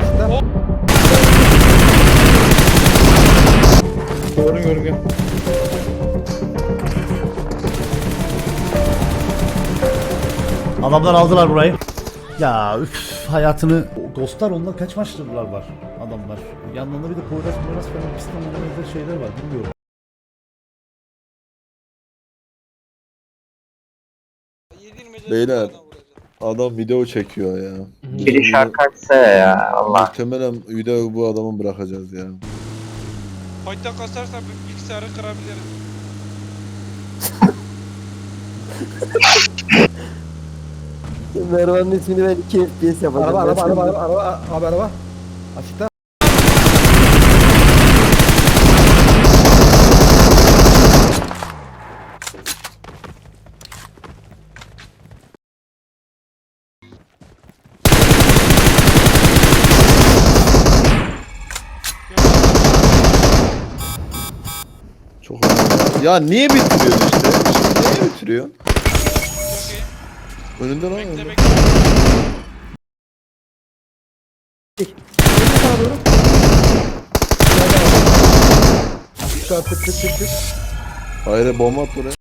Açıkta. Gördüm gördüm gel. Adamlar aldılar burayı. Ya üf hayatını Ghostlar onlar kaç maçtırlar var adamlar. Yanlarında bir de Poyraz Poyraz falan oynadığı şeyler var bilmiyorum. Beyler adam video çekiyor ya. Biri şarkı açsa ya Allah. Muhtemelen video bu adamı bırakacağız ya. Fight'ta kasarsa bilgisayarı kırabilirim. Mervan'ın ismini ben 2 FPS yapacağım. Araba araba araba araba araba araba. Açıkta. Çok önemli. Ya niye bitiriyor işte? İşte niye bitiriyor? Çok iyi. Önünde lan. Bekle bekle. Sana doğru. Açıkta tık tık tık tık. Hayır bomba at oraya.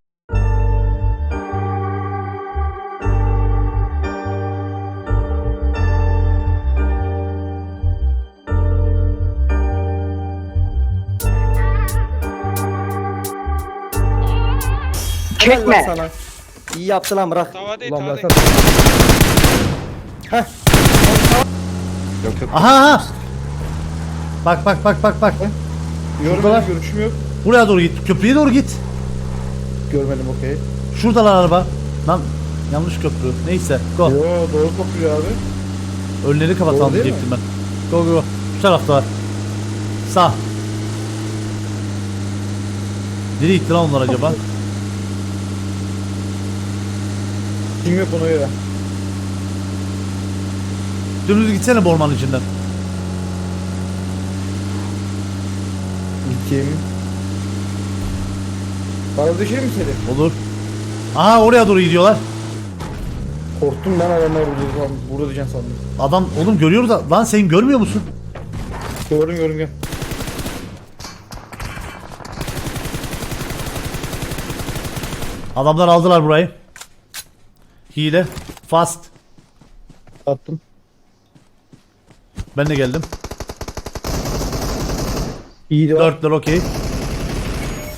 Helal lan Çekme. sana. İyi yaptı lan bırak. Ulan bırak. Heh. Yok yok. Aha aha. Bak bak bak bak bak. Görmedim görüşüm yok. Buraya doğru git. Köprüye doğru git. Görmedim okey. Şuradalar araba. Lan yanlış köprü. Neyse. Go. Yo doğru kopuyor abi. Önleri kapatalım Doğru değil diyecektim ben. Go go. Şu tarafta var. Sağ. Nereye gitti lan onlar acaba? Kim yok ona göre. Dümdüz gitsene bu ormanın içinden. Kim? Bana düşer mi seni? Olur. Aha oraya doğru gidiyorlar. Korktum ben adamlar burada, burada diyeceğim sandım. Adam oğlum görüyor da lan sen görmüyor musun? Gördüm gördüm gel. Adamlar aldılar burayı. Hile. Fast. Attım. Ben de geldim. İyi de var. Dörtler okey.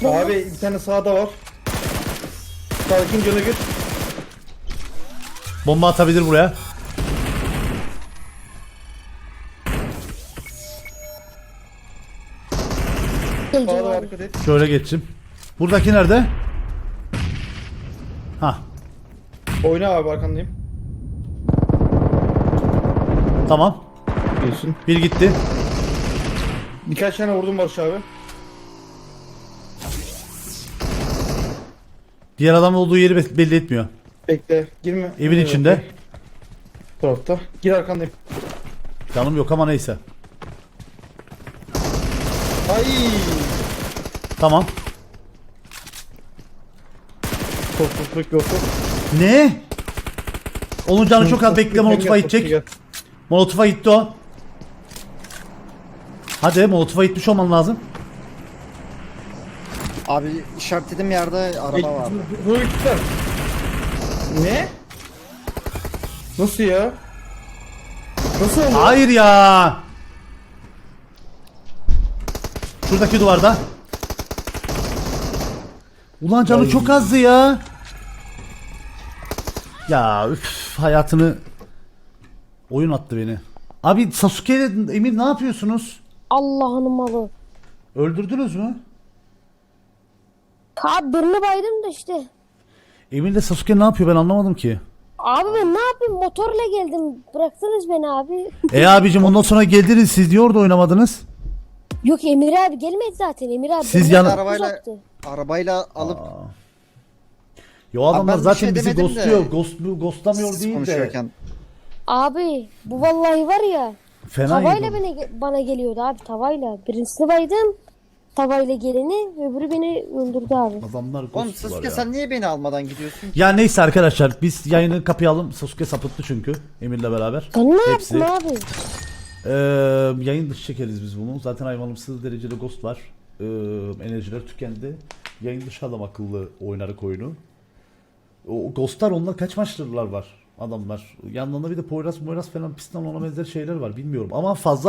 Abi bir tane sağda var. Sağdakinin canı git. Bomba atabilir buraya. Sağda var dikkat et. Şöyle geçeyim. Buradaki nerede? Ha, Oyna abi arkandayım. tamam. Gülsün. Bir gitti. Birkaç tane vurdum Barış abi. Diğer adam olduğu yeri be- belli etmiyor. Bekle girme. Evin Evet, içinde. Bu tarafta. Gir arkandayım. Canım yok ama neyse. Ay. Tamam. Çok yok. yok. Ne? Onun canı çok az bekle gel, gidecek. gel. Molotov'a gitti o. Hadi Molotov'a gitmiş olman lazım. Abi işaretlediğim yerde araba var. Dur gitsen. Ne? Nasıl ya? Nasıl oldu? Hayır ya. Şuradaki duvarda. Ulan canı Ay. çok azdı ya. Ya üf, hayatını oyun attı beni. Abi Sasuke ile Emir ne yapıyorsunuz? Allah'ın malı. Öldürdünüz mü? Abi birini baydım da işte. Emir ile Sasuke ne yapıyor ben anlamadım ki. Abi ben ne yapayım motorla geldim. Bıraktınız beni abi. E abicim ondan sonra geldiniz siz diyor da oynamadınız. Yok Emir abi gelmedi zaten Emir abi. Siz beni yan- Arabayla uzattı. arabayla alıp Yo adamlar ben bir zaten şey bizi demedim de- ghostluyor. Ghost, ghostlamıyor siz değil de. konuşuyorken Abi bu vallahi var ya. Fena Tavayla yedi. beni, bana geliyordu abi tavayla. Birincisini baydım. Tavayla geleni öbürü beni öldürdü abi. Adamlar Oğlum ghostlular Sasuke ya. sen niye beni almadan gidiyorsun? Ya neyse arkadaşlar biz yayını kapayalım. Sasuke sapıttı çünkü Emir'le beraber. Ben ne Hepsi. yaptım abi? Ee, yayın dışı çekeriz biz bunu. Zaten hayvanımsız derecede ghost var. Ee, enerjiler tükendi. Yayın dışı adam akıllı oynarık oyunu. O ghostlar onlar kaç maçtırlar var adamlar. Yanlarında bir de Poyraz Moyraz falan piston ona benzer şeyler var bilmiyorum. Ama fazla